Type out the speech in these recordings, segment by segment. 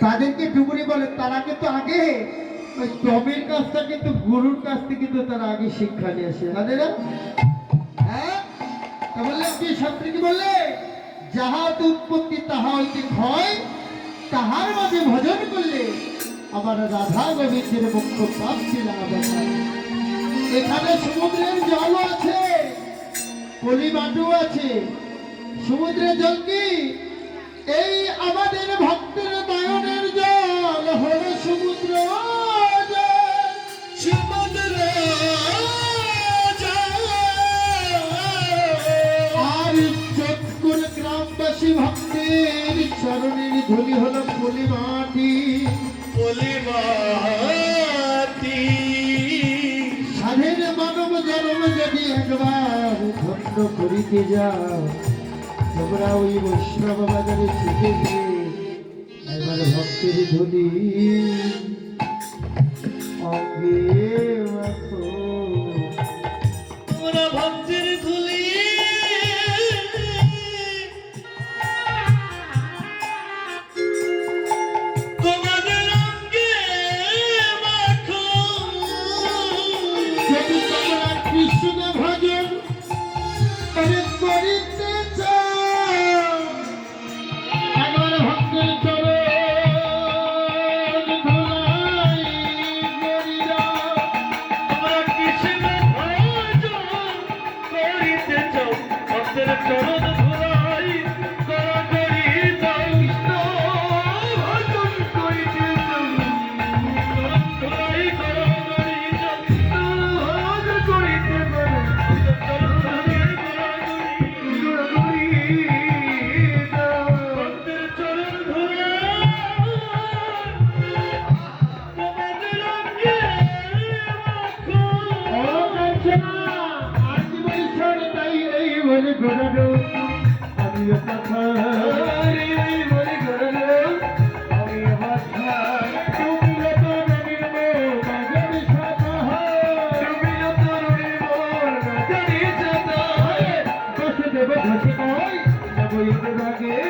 তাদেরকে ডুবুরি বলে তারা কিন্তু আগে ওই কাজটা কিন্তু গুরুর কাছ থেকে কিন্তু তারা আগে শিক্ষা নিয়ে আসে হ্যাঁ? তা বললেন শাস্ত্রী কি বললে? যাহা উৎপত্তি তাহা হইতে ক্ষয়, তাহার মাঝে ভজন করলে রাধা। এখানে সমুদ্রের জল আছে আছে। সমুদ্রের জল কি? চরণের ধুলি হল পলি মাটি। পলিমাতি স্বাধীন মানব জন্ম যদি একবার ধন্য করিতে যাও তোমরা ওই বৈষ্ণব বাজারে শিখে গিয়ে একবার ভক্তের ধুলি অঙ্গে এই বলে ঘোরানো, আমিও কথা তুমি যত নবীর মোহ, বাজার সাথা হয়। বসে দেব ঘষে কই, দেব ইন্দ্র রাগে। বাসুদেব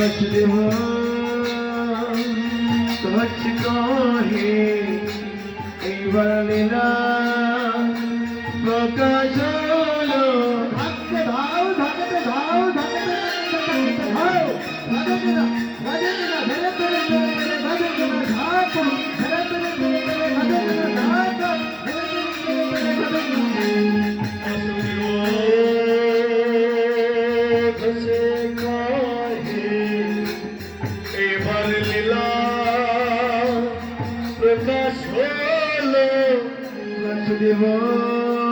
বসুদেব কছ কহে এইবার লীলা প্রকাশ হলো ভাগতে ধাও ধাগতে ধাও ধাগতে ধাও ধাগতে না ধাগতে না ধরে ধরে Devon.